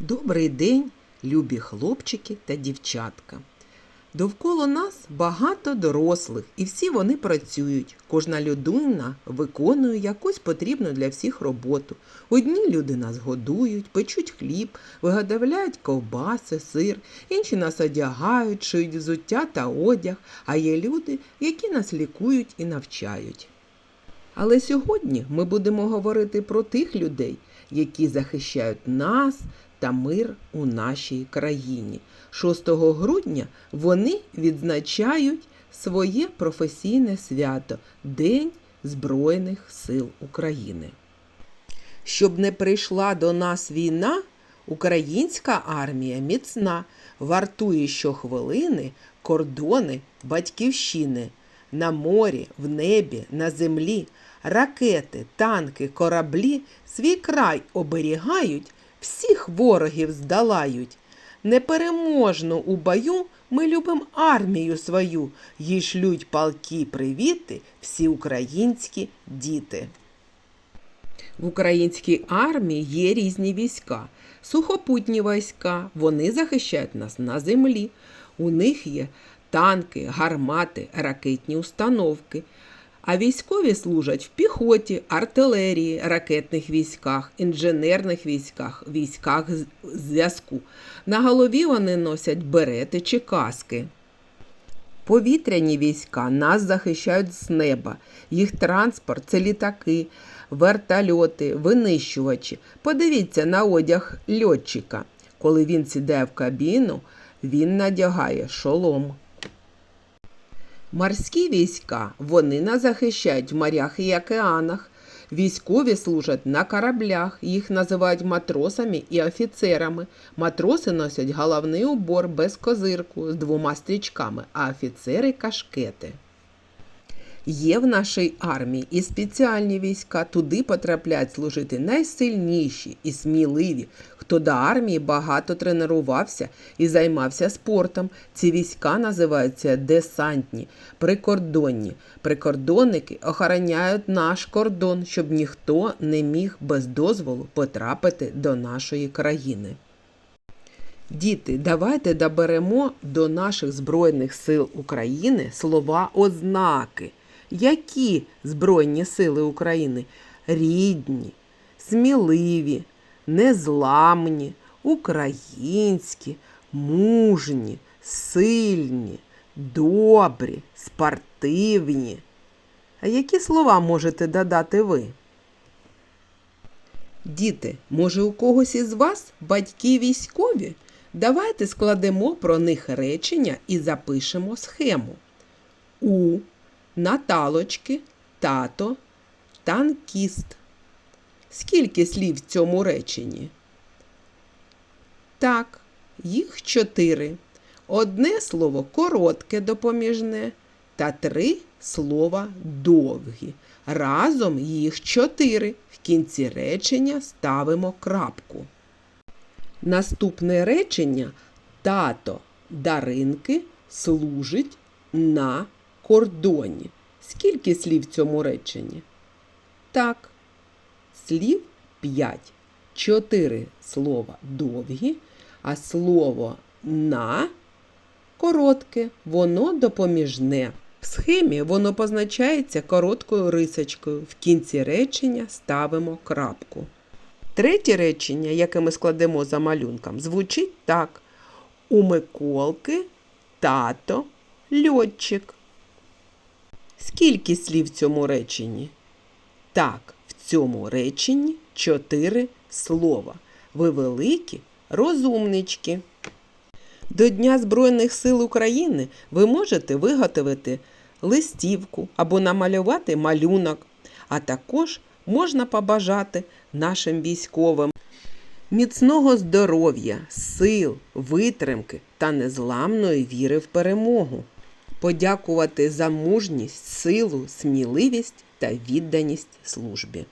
Добрий день, любі хлопчики та дівчатка. Довкола нас багато дорослих, і всі вони працюють. Кожна людина виконує якусь потрібну для всіх роботу. Одні люди нас годують, печуть хліб, виготовляють ковбаси, сир, інші нас одягають, шиють взуття та одяг, а є люди, які нас лікують і навчають. Але сьогодні ми будемо говорити про тих людей, які захищають нас та мир у нашій країні. 6 грудня вони відзначають своє професійне свято День Збройних сил України. Щоб не прийшла до нас війна, українська армія міцна, вартує щохвилини кордони батьківщини. На морі, в небі, на землі, ракети, танки, кораблі свій край оберігають, всіх ворогів здолають. Непереможно у бою ми любим армію свою, їй шлють палки привіти всі українські діти. В українській армії є різні війська. Сухопутні війська, вони захищають нас на землі. У них є танки, гармати, ракетні установки. А військові служать в піхоті, артилерії, ракетних військах, інженерних військах, військах зв'язку. На голові вони носять берети чи каски. Повітряні війська нас захищають з неба. Їх транспорт це літаки, вертольоти, винищувачі. Подивіться на одяг льотчика. Коли він сідає в кабіну, він надягає шолом. Морські війська вони нас захищають в морях і океанах. Військові служать на кораблях, їх називають матросами і офіцерами. Матроси носять головний убор без козирку з двома стрічками, а офіцери кашкети. Є в нашій армії і спеціальні війська. Туди потрапляють служити найсильніші і сміливі, хто до армії багато тренувався і займався спортом. Ці війська називаються десантні, прикордонні. Прикордонники охороняють наш кордон, щоб ніхто не міг без дозволу потрапити до нашої країни. Діти, давайте доберемо до наших Збройних сил України слова ознаки. Які Збройні сили України? Рідні, сміливі, незламні, українські, мужні, сильні, добрі, спортивні. А які слова можете додати ви? Діти, може у когось із вас батьки військові? Давайте складемо про них речення і запишемо схему. У Наталочки, тато, танкіст. Скільки слів в цьому реченні? Так, їх чотири. Одне слово коротке допоміжне та три слова довгі. Разом їх чотири. В кінці речення ставимо крапку. Наступне речення тато Даринки служить на кордоні. Скільки слів в цьому реченні? Так, слів 5. Чотири слова довгі, а слово на коротке, воно допоміжне. В схемі воно позначається короткою рисочкою. В кінці речення ставимо крапку. Третє речення, яке ми складемо за малюнком, звучить так: У Миколки тато льотчик. Скільки слів в цьому реченні? Так, в цьому реченні чотири слова. Ви великі розумнички. До Дня Збройних сил України ви можете виготовити листівку або намалювати малюнок, а також можна побажати нашим військовим міцного здоров'я, сил, витримки та незламної віри в перемогу. Подякувати за мужність, силу, сміливість та відданість службі.